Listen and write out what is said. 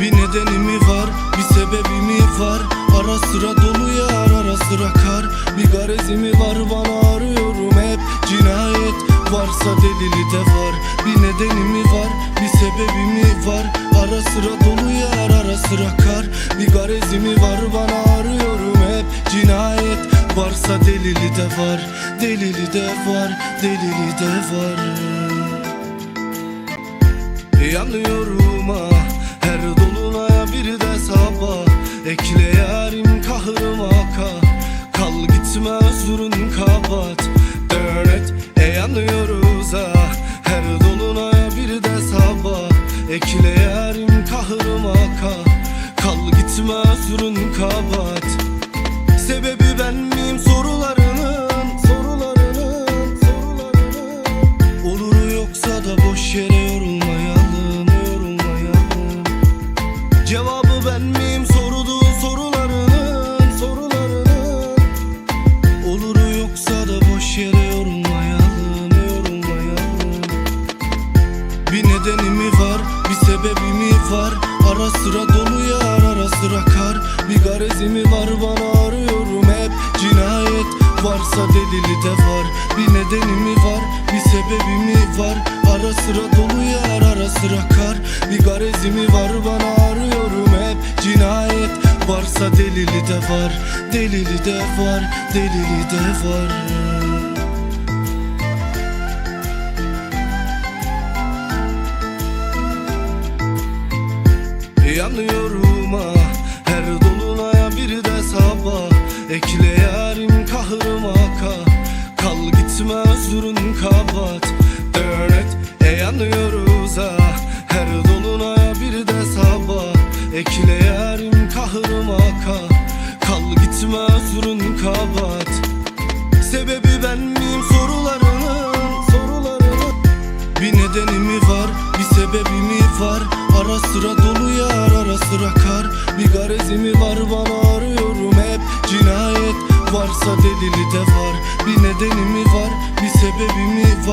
Bir nedeni mi var bir sebebi mi var? Ara sıra dolu yar ara sıra kar. Bir garezi mi var? Bana arıyorum hep Cinayet. Varsa delili de var. Bir nedeni mi var bir sebebi mi var? Ara sıra dolu yar ara sıra kar. Bir garezi mi var? Bana arıyorum hep Cinayet. Varsa delili de var Delili de var delili de var. Yanıyorum ha özrün kabat Dönet e yanıyoruz ha Her dolunaya bir de sabah. Ekle yarim kahrım aka Kal gitme özrün kabat Sebebi ben miyim bir nedeni mi var, bir sebebi mi var? Ara sıra dolu yar, ara sıra kar. Bir garezi mi var? Bana arıyorum hep. Cinayet varsa delili de var. Bir nedeni mi var, bir sebebi mi var? Ara sıra dolu yar, ara sıra kar. Bir garezi mi var? Bana arıyorum hep. Cinayet varsa delili de var. Delili de var, delili de var Yanıyorum ha her dolunaya bir de sabah. Ekle yarim kahrım aka Kal gitme özrün kabat. Dönet e yanıyoruz ha her dolunaya bir de sabah. Ekle yarim kahrım aka Kal gitme özrün kabat. Sebebi ben miyim sorularının Sorularının? Bir nedeni mi var, bir sebebi mi var? Ara sıra dolu varsa delili de var. Bir nedeni mi var, bir sebebi mi var